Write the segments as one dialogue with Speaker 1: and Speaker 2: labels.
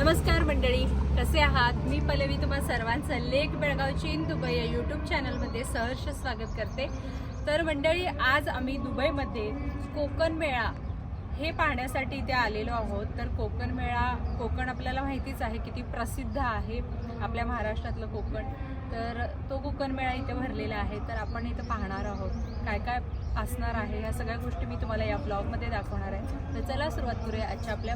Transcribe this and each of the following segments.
Speaker 1: नमस्कार मंडळी कसे आहात? मी पल्लवी तुम्हा सर्वांचं लेक बेळगावची इन दुबई या यूट्यूब चॅनलमध्ये सहर्ष स्वागत करते. तर मंडळी आज आम्ही दुबईमध्ये कोकण मेळा हे पाहण्यासाठी इथे आलेलो आहोत. तर कोकण मेळा कोकण आपल्याला माहितीच आहे किती प्रसिद्ध आहे आपल्या महाराष्ट्रातलं कोकण. तर तो कोकण मेळा इथे भरलेला आहे. तर आपण इथं पाहणार आहोत. काय काय असणार आहे. ह्या सगळ्या गोष्टी मी तुम्हाला या ब्लॉगमध्ये दाखवणार आहे. तर चला सुरुवात करूया आजच्या आपल्या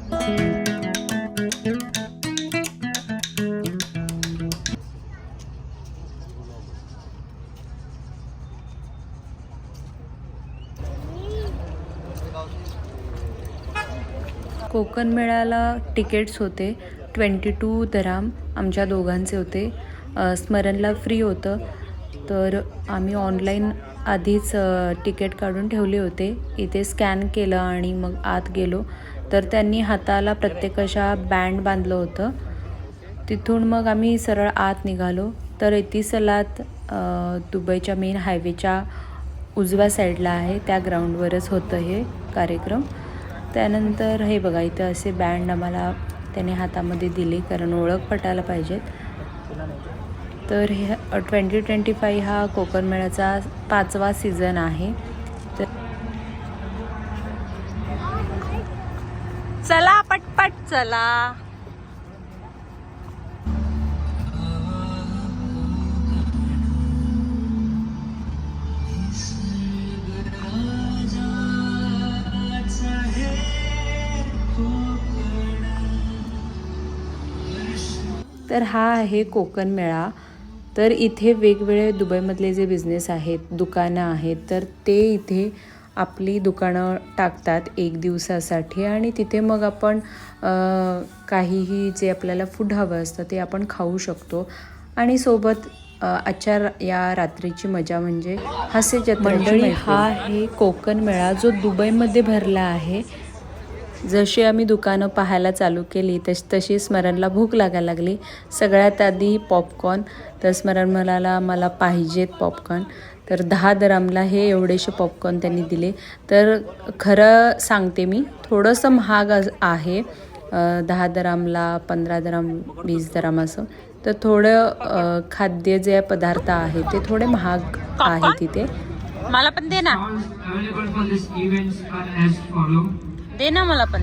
Speaker 1: कोकण मेळ्याला तिकीट्स होते. ट्वेंटी टू दराम आमच्या दोघांचे होते. स्मरणला फ्री होतं. तर आम्ही ऑनलाईन आधीच तिकीट काढून ठेवले होते. इथे स्कॅन केलं आणि मग आत गेलो. तर त्यांनी हाताला प्रत्येकाच्या बँड बांधलं होतं. तिथून मग आम्ही सरळ आत निघालो. तर एतिसलात दुबईच्या मेन हायवेच्या उजव्या साईडला आहे. त्या ग्राउंडवरच होतं हे कार्यक्रम. त्यानंतर हे बघा इथं असे बँड आम्हाला त्याने हातामध्ये दिले. कारण ओळख पटायला पाहिजेत. तर हे ट्वेंटी ट्वेंटी फाय हा कोकण मेळ्याचा पाचवा सीझन आहे. तर चला पटपट चला. तर हा आहे कोकण मेळा. तर इथे वेगवेगळे दुबईमधले जे बिझनेस आहेत दुकानं आहेत तर ते इथे आपली दुकानं टाकतात एक दिवसासाठी आणि तिथे मग आपण काहीही जे आपल्याला फूड हवं असतं ते आपण खाऊ शकतो. आणि सोबत आजच्या या रात्रीची मजा म्हणजे हास्य मंडळी हा आहे कोकण मेळा जो दुबईमध्ये भरला आहे. जशी आम्ही दुकानं पाहायला चालू केली तशी तशी स्मरणला भूक लागायला लागली. सगळ्यात आधी पॉपकॉर्न तर स्मरण म्हणाला मला पाहिजेत पॉपकॉर्न तर दहा दरामला हे एवढेसे पॉपकॉर्न त्यांनी दिले. तर खरं सांगते मी थोडंसं महाग आहे. दहा दरामला पंधरा दराम वीस दराम असं. तर थोडं खाद्य जे पदार्थ आहे ते थोडे महाग आहे तिथे.
Speaker 2: मला पण दे ना. दे ना मला पण.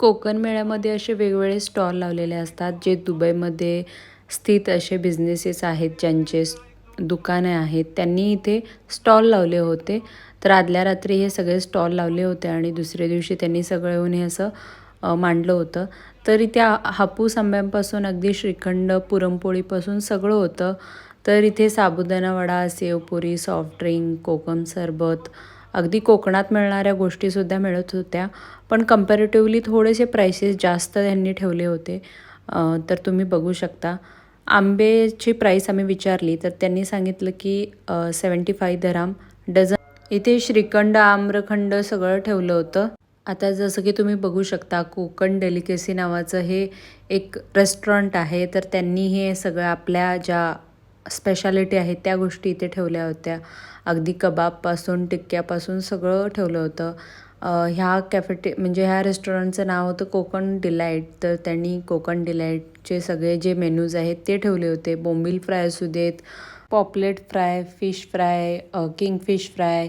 Speaker 1: कोकण मेळ्यामध्ये असे वेगवेगळे स्टॉल लावलेले असतात जे दुबईमध्ये स्थित असे बिझनेसेस आहेत ज्यांचे दुकाने आहेत. त्यांनी इथे स्टॉल लावले होते. तर आदल्या रात्री हे सगळे स्टॉल लावले होते आणि दुसऱ्या दिवशी त्यांनी सगळे येऊन हे असं मांडलं होतं. तर त्या हापूस आंब्यांपासून अगदी श्रीखंड पुरणपोळीपासून सगळं होतं. तर इथे साबुदाणा वडा सेवपुरी सॉफ्ट ड्रिंक कोकम सरबत अगदी कोकणात मिळणाऱ्या गोष्टीसुद्धा मिळत होत्या. पण कम्पॅरेटिव्हली थोडेसे प्राइसेस जास्त त्यांनी ठेवले होते. तर तुम्ही बघू शकता. आंबेची प्राईस आम्ही विचारली तर त्यांनी सांगितलं की सेवन्टी फाय दराम डझन इथे श्रीखंड आम्रखंड सगळं ठेवलं होतं. आता जसं की तुम्ही बघू शकता कोकण डेलिकेसी नावाचं हे एक रेस्टॉरंट आहे. तर त्यांनी हे सगळं आपल्या ज्या स्पेशालिटी आहेत त्या गोष्टी इथे ठेवल्या होत्या. अगदी कबाबपासून टिक्क्यापासून सगळं ठेवलं होतं. ह्या कॅफेटे म्हणजे ह्या रेस्टॉरंटचं नाव होतं कोकण डिलाईट तर त्यांनी कोकण डिलाईटचे सगळे जे मेन्यूज आहेत ते ठेवले होते. बोंबील फ्राय असू देत pomfret fry fish fry kingfish fry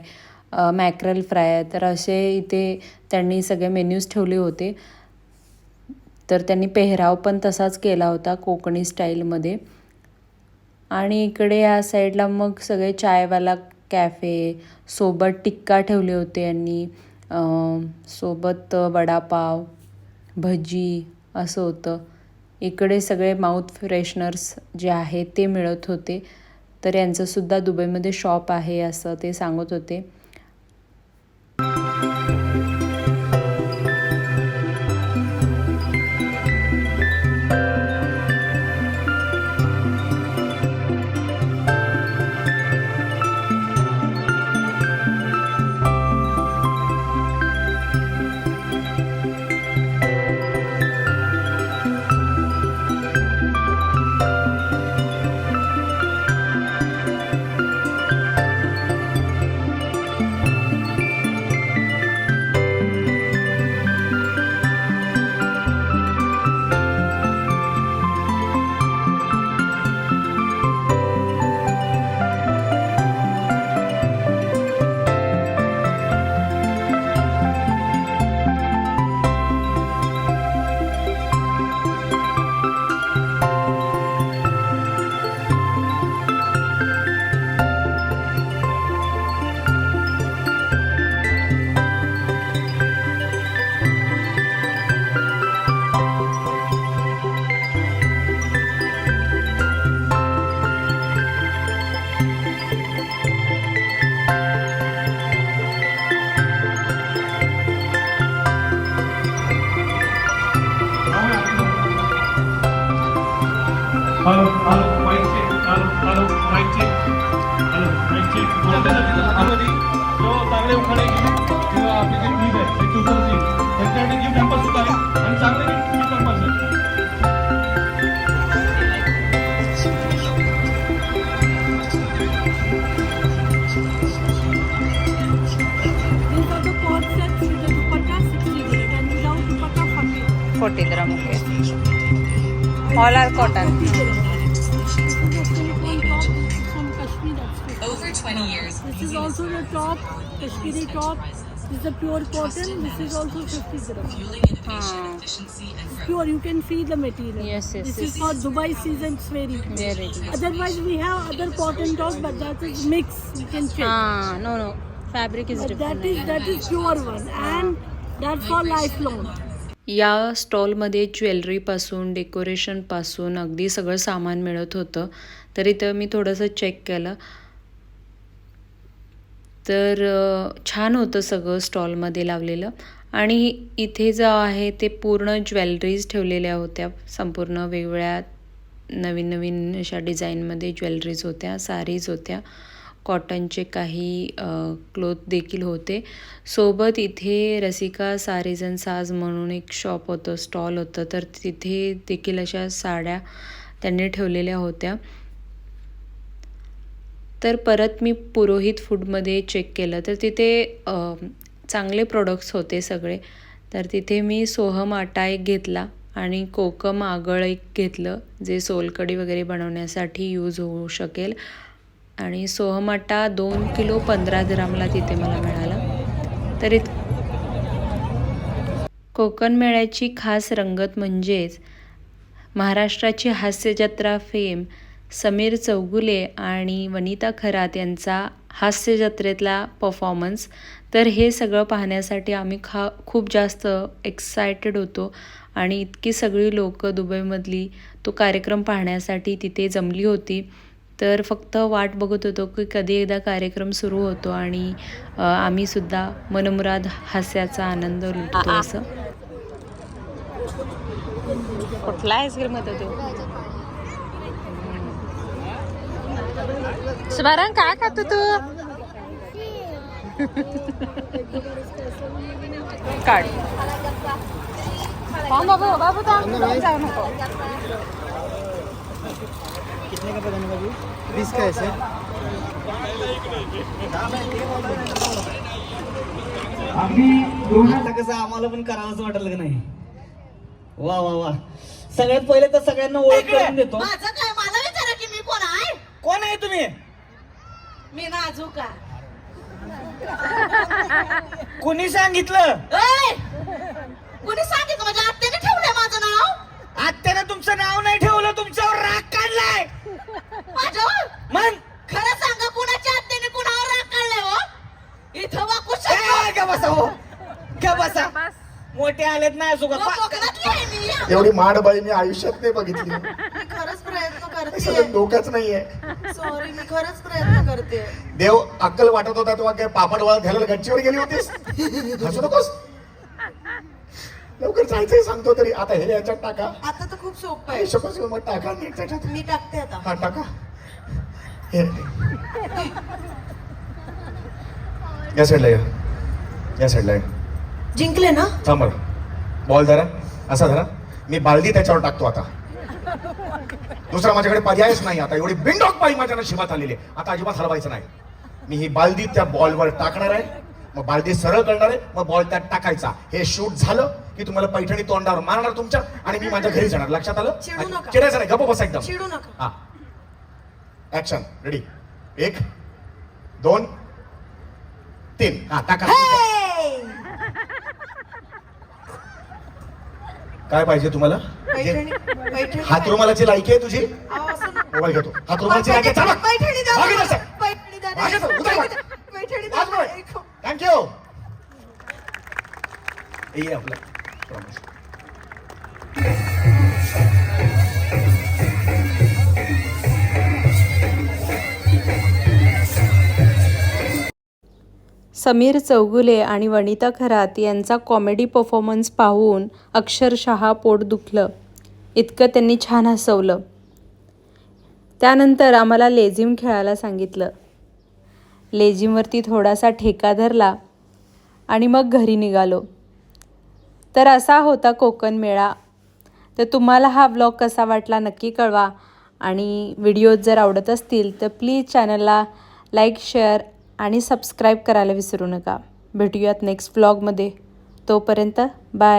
Speaker 1: mackerel fry तर असे इथे त्यांनी सगळे मेन्यूज ठेवले होते. तर त्यांनी पेहराव पण तसाच केला होता कोकणी स्टाईलमध्ये आणि इकडे या साईडला मग सगळे चायवाला कॅफे सोबत टिक्का ठेवले होते यांनी. सोबत वडापाव भजी असं होतं. इकडे सगळे माउथ फ्रेशनर्स जे आहेत ते मिळत होते. तर यांचंसुद्धा दुबईमध्ये शॉप आहे असं ते सांगत होते.
Speaker 3: ಕೊಟ್ಟಿದ್ರು ನಮಗೆ howler cotton
Speaker 4: Over 20 years.
Speaker 3: This is also the top, Kashmiri top. This is a pure cotton. This is also 50
Speaker 4: dirham. It's ah.
Speaker 3: pure. You can see the material.
Speaker 2: Yes, yes.
Speaker 3: This
Speaker 2: yes.
Speaker 3: is for Dubai season. It's very good.
Speaker 2: Very good.
Speaker 3: Otherwise, we have other cotton top, but that is mix. You can check.
Speaker 2: Ah, no, no. Fabric is
Speaker 3: but different.
Speaker 2: That
Speaker 3: is that is pure one, and that's for lifelong.
Speaker 1: या स्टॉलमध्ये ज्वेलरीपासून डेकोरेशनपासून अगदी सगळं सामान मिळत होतं. तर इथं मी थोडंसं check केलं. तर छान होतं सगळं स्टॉलमध्ये लावलेलं. आणि इथे जे आहे ते पूर्ण ज्वेलरीज ठेवलेल्या होत्या. संपूर्ण वेगवेगळ्या नवीन नवीन अशा डिझाईनमध्ये ज्वेलरीज होत्या सारीज होत्या. कॉटनचे काही क्लोथ देखील होते. सोबत इथे रसिका सारीज अँड साज म्हणून एक शॉप होतं स्टॉल होतं. तर तिथे देखील अशा साड्या त्यांनी ठेवलेल्या होत्या. तर परत मी पुरोहित फूडमध्ये चेक केलं. तर तिथे चांगले प्रोडक्ट्स होते सगळे. तर तिथे मी सोहम आटा एक घेतला आणि कोकम आगळ एक घेतलं जे सोलकडी वगैरे बनवण्यासाठी यूज होऊ शकेल. आणि सोहमाटा दोन किलो पंधरा ग्रामला तिथे मला मिळाला. तर इत कोकण मेळ्याची खास रंगत म्हणजेच महाराष्ट्राची हास्यजत्रा फेम समीर चौगुले आणि वनिता खरात यांचा हास्यजत्रेतला परफॉर्मन्स तर हे सगळं पाहण्यासाठी आम्ही खा खूप जास्त एक्सायटेड होतो आणि इतकी सगळी लोकं दुबईमधली तो कार्यक्रम पाहण्यासाठी तिथे जमली होती. तर फक्त वाट बघत होतो की कधी एकदा कार्यक्रम सुरू होतो आणि अ, आम्हीसुद्धा मनमुराद हास्याचा आनंद लुटतो असं.
Speaker 2: कुठला आईस्क्रीम होता तो शुभारंग काय खातो तू? काढ. बाबू बाबू जाऊ नको.
Speaker 5: कितने का पता बाबू बीस का ऐसे। आता कसं आम्हाला पण करावंच वाटलं का नाही. वा वा वा. सगळ्यात पहिले तर सगळ्यांना ओळख करून देतो.
Speaker 6: माझं काय? मला विचारा की मी कोण आहे?
Speaker 5: कोण आहे तुम्ही?
Speaker 6: मी नाजूका
Speaker 5: कोणी सांगितलं?
Speaker 6: ऐ! कुणी सांगितलं? माझं नाव
Speaker 5: आत्याने तुमचं नाव नाही ठेवलं तुमच्यावर राग काढलाय.
Speaker 6: माझ्यावर
Speaker 5: मग?
Speaker 6: खरं सांगा कुणाच्या आत्याने कुणावर राग काढलाय हो? इथं वाकू
Speaker 5: ए, का बसा हो. का बसा मोठे आलेत नाही सुगा
Speaker 6: कोकणातली आहे मी?
Speaker 7: एवढी माडबाई मी आयुष्यात नाही बघितली.
Speaker 6: मी खरंच प्रयत्न
Speaker 7: हे सगळं
Speaker 6: करते
Speaker 7: डोक्याच नाहीये.
Speaker 6: सॉरी मी खरंच प्रयत्न करते.
Speaker 7: देव अक्कल वाटत होता तेव्हा काय पापड वाळत घालायला गच्चीवर गेली होतीस? हसू नकोस? लवकर जायचंय सांगतो तरी. आता हे याच्यात टाका.
Speaker 6: आता तर खूप सोपं आहे.
Speaker 7: शपथ मग टाका. नीट त्याच्यात.
Speaker 6: मी टाकते आता.
Speaker 7: हा टाका. हे. या साईडला या. या साईडला या.
Speaker 6: जिंकले ना?
Speaker 7: थांब. बॉल धरा. असा धरा. मी बालदी त्याच्यावर टाकतो आता. दुसरा माझ्याकडे पर्यायच नाही आता. एवढी बिंडॉक पाळी माझ्या नशिबात आलेली आहे. आता अजिबात हलवायचं नाही. मी ही बालदी त्या बॉलवर टाकणार आहे. मग बालदी सरळ करणार आहे. मग बॉल त्यात टाकायचा. हे शूट झालं. की तुम्हाला पैठणी तोंडावर मारणार तुमच्या आणि मी माझ्या घरी जाणार. लक्षात आलं?
Speaker 6: चिडू नका.
Speaker 7: चिडायचं नाही गप्प बसा एकदम.
Speaker 6: चिडू नका.
Speaker 7: हा. ऍक्शन रेडी एक दोन तीन. हा टाका. काय पाहिजे तुम्हाला?
Speaker 6: पैठणी पैठणी
Speaker 7: हातरुमालाची लायकी आहे तुझी?
Speaker 6: अहो, असं नको.
Speaker 7: मोबाईल घेतो. हातरुमालाची लायकी आहे. चला.
Speaker 6: पैठणी द्या.
Speaker 7: मागे
Speaker 6: मला.
Speaker 7: जा,
Speaker 6: पैठणी द्या.
Speaker 7: मागे जा, उतर. बा.
Speaker 6: पैठणी द्या. मला. एक-
Speaker 7: थँक्यू ये आपलं
Speaker 1: समीर चौगुले आणि वनिता खरात यांचा कॉमेडी परफॉर्मन्स पाहून अक्षरशः पोट दुखलं. इतकं त्यांनी छान हसवलं. त्यानंतर आम्हाला लेझिम खेळायला सांगितलं. लेझिमवरती थोडासा ठेका धरला आणि मग घरी निघालो. तर असा होता कोकण मेळा. तर तुम्हाला हा ब्लॉग कसा वाटला नक्की कळवा. आणि व्हिडिओज जर आवडत असतील तर प्लीज चॅनलला लाईक शेअर आणि सबस्क्राईब करायला विसरू नका. भेटूयात नेक्स्ट व्लॉगमध्ये तोपर्यंत बाय